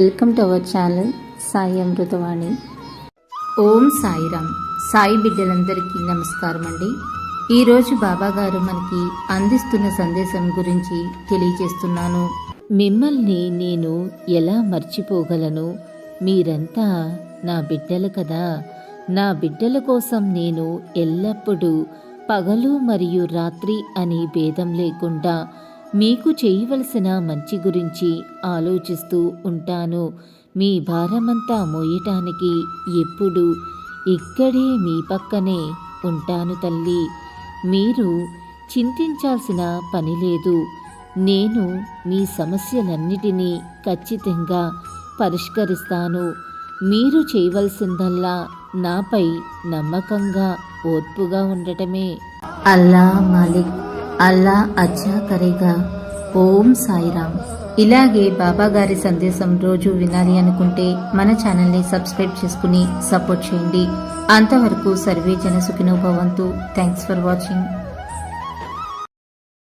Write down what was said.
Welcome to our channel Sai Amritavani Om Sairam. Sai బిడ్డలందరికీ నమస్కారం అండి. ఈరోజు బాబాగారు మనకి అందిస్తున్న సందేశం గురించి తెలియజేస్తున్నాను. మిమ్మల్ని నేను ఎలా మర్చిపోగలను? మీరంతా నా బిడ్డలు కదా. నా బిడ్డల కోసం నేను ఎల్లప్పుడూ పగలు మరియు రాత్రి అని భేదం లేకుండా మీకు చేయవలసిన మంచి గురించి ఆలోచిస్తూ ఉంటాను. మీ భారమంతా మోయటానికి ఎప్పుడు ఇక్కడే మీ పక్కనే ఉంటాను తల్లి. మీరు చింతించాల్సిన పని లేదు. నేను మీ సమస్యలన్నిటినీ ఖచ్చితంగా పరిష్కరిస్తాను. మీరు చేయవలసిందల్లా నాపై నమ్మకంగా ఓర్పుగా ఉండటమే. అల్లా మాలిక్. అల్లా అచ్చా కరేగా. ఓం సాయిరామ్. ఇలాగే బాబా గారి సందేశం రోజు వినాలి అనుకుంటే మన ఛానల్ని సబ్స్క్రైబ్ చేసుకుని సపోర్ట్ చేయండి. అంతవరకు సర్వే జన సుఖినోభవంతు. Thanks for watching.